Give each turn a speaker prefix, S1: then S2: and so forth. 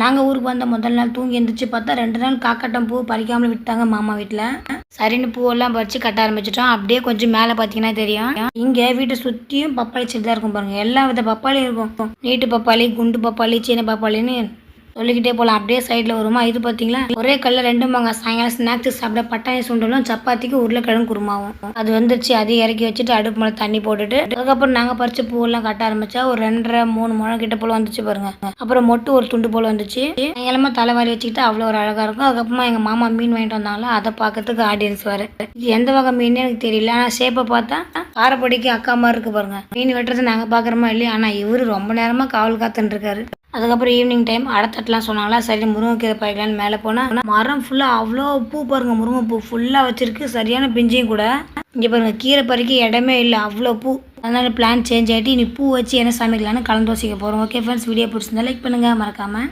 S1: நாங்கள் ஊருக்கு வந்த முதல் நாள் தூங்கி எழுந்திரிச்சு பார்த்தா ரெண்டு நாள் காக்கட்டம் பூ பறிக்காமல் விட்டாங்க மாமா வீட்டில் சரின்னு பூவெல்லாம் பறித்து கட்ட ஆரம்பிச்சிட்டோம். அப்படியே கொஞ்சம் மேலே பார்த்தீங்கன்னா தெரியும். இங்கே வீட்டை சுற்றியும் பப்பாளி செடி தான் இருக்கும் பாருங்க. எல்லா வித பப்பாளியும் இருக்கும். நீட்டு பப்பாளி குண்டு பப்பாளி சீன பப்பாளின்னு சொல்லிக்கிட்டே போகலாம் அப்படியே சைடில் வருமா? இது பார்த்தீங்களா ஒரே கல்லில் ரெண்டு மாங்க சாயங்காலம் ஸ்நாக்ஸ் சாப்பிட பட்டாணி சுண்டலும் சப்பாத்திக்கு உருளைக்கிழங்கு குருமாவும். அது வந்துருச்சு. அதையும் இறக்கி வச்சுட்டு அடுப்பு மேலே தண்ணி போட்டுட்டு அதுக்கப்புறம் நாங்கள் பறிச்ச பூவெல்லாம் கட்ட ஆரம்பிச்சா ஒரு ரெண்டரை மூணு முழம் கிட்ட போல வந்துச்சு பாருங்க. அப்புறம் மொட்டு ஒரு துண்டு போல வந்துச்சு. சாயங்காலமா தலைவாரி வச்சுக்கிட்டு அவ்வளோ ஒரு அழகா இருக்கும். அதுக்கப்புறமா எங்கள் மாமா மீன் வாங்கிட்டு வந்தாங்களா அதை பார்க்கறதுக்கு ஆடியன்ஸ் வேறு. இது எந்த வகை மீன் எனக்கு தெரியல. ஆனால் ஷேப்பை பார்த்தா காரப்பொடிக்கு அக்கா மாதிரி இருக்கு பாருங்க. மீன் வெட்டுறது நாங்கள் பார்க்குறோமா இல்லையா? ஆனால் இவரு ரொம்ப நேரமாக காவல் காத்துன்னு இருக்காரு. அதுக்கப்புறம் ஈவினிங் டைம் அடத்தட்டலாம் சொன்னாங்களா சரி முருங்கைக்கீரை பறிக்கலான்னு மேலே போனால் மரம் ஃபுல்லாக அவ்வளோ பூ பாருங்க முருங்கைப்பூ ஃபுல்லாக வச்சுருக்கு சரியான பிஞ்சையும் கூட. இங்கே பாருங்கள் கீரை பறிக்க இடமே இல்லை அவ்வளோ பூ. அதனால் பிளான் சேஞ்ச் ஆகிட்டு இனி பூ வச்சு என்ன சமைக்கலான்னு கலந்து யோசிக்க போகிறோம் ஓகே ஃப்ரெண்ட்ஸ் வீடியோ பிடிச்சிருந்தா லைக் பண்ணுங்கள் மறக்காமல்